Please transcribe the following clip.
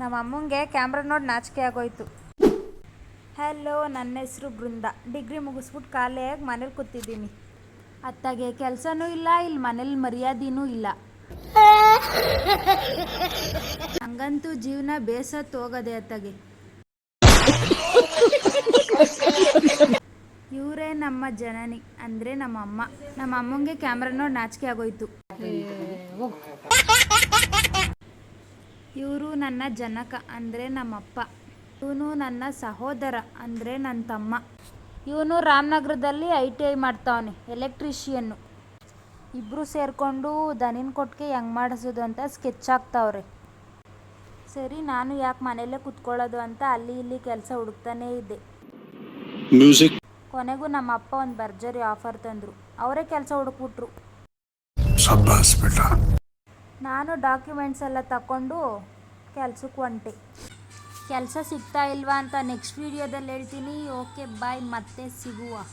ನಮ್ಮ ಅಮ್ಮಂಗೆ ಕ್ಯಾಮ್ರಾ ನೋಡಿ ನಾಚಿಕೆ ಆಗೋಯ್ತು. ಹಲೋ ನನ್ನ ಹೆಸರು ಬೃಂದ. ಡಿಗ್ರಿ ಮುಗಿಸ್ಬಿಟ್ಟು ಖಾಲಿಯಾಗಿ ಮನೇಲಿ ಕೂತಿದ್ದೀನಿ. ಅತ್ತಾಗೆ ಕೆಲಸನೂ ಇಲ್ಲ ಇಲ್ಲಿ ಮನೇಲಿ ಮರ್ಯಾದಿನೂ ಇಲ್ಲ. ಹಂಗಂತೂ ಜೀವನ ಬೇಸತ್ತು ಹೋಗದೆ ಅತ್ತಾಗೆ. ಇವರೇ ನಮ್ಮ ಜನನಿ, ಅಂದರೆ ನಮ್ಮ ಅಮ್ಮ ನಮ್ಮ ಅಮ್ಮಂಗೆ ಕ್ಯಾಮ್ರಾ ನೋಡಿ ನಾಚಿಕೆ ಆಗೋಯ್ತು. ಇವರು ನನ್ನ ಜನಕ ಅಂದರೆ ನಮ್ಮಪ್ಪ. ಇವನು ನನ್ನ ಸಹೋದರ ಅಂದರೆ ನನ್ನ ತಮ್ಮ. ಇವನು ರಾಮನಗರದಲ್ಲಿ ಐ ಟಿ ಐ ಮಾಡ್ತಾವನೆ ಎಲೆಕ್ಟ್ರಿಷಿಯನ್ನು. ಇಬ್ಬರು ಸೇರಿಕೊಂಡು ದನಿನ ಕೊಟ್ಟಿಗೆ ಹೆಂಗೆ ಮಾಡಿಸೋದು ಅಂತ ಸ್ಕೆಚ್ ಆಗ್ತಾವ್ರೆ ಸರಿ ನಾನು ಯಾಕೆ ಮನೆಯಲ್ಲೇ ಕುತ್ಕೊಳ್ಳೋದು ಅಂತ ಅಲ್ಲಿ ಇಲ್ಲಿ ಕೆಲಸ ಹುಡುಕ್ತಾನೇ ಇದ್ದೆ. ಕೊನೆಗೂ ನಮ್ಮ ಅಪ್ಪ ಒಂದು ಭರ್ಜರಿ ಆಫರ್ ತಂದರು. ಅವರೇ ಕೆಲಸ ಹುಡುಕ್ಬಿಟ್ರು. ನಾನು ಡಾಕ್ಯುಮೆಂಟ್ಸ್ ಎಲ್ಲ ತಗೊಂಡು ಕೆಲ್ಸಕ್ಕೆ ಹೊಂಟೆ ಕೆಲಸ ಸಿಗ್ತಾ ಇಲ್ವಾ ಅಂತ ನೆಕ್ಸ್ಟ್ ವೀಡಿಯೋದಲ್ಲಿ ಹೇಳ್ತೀನಿ. ಓಕೆ ಬಾಯ್ ಮತ್ತೆ ಸಿಗುವ.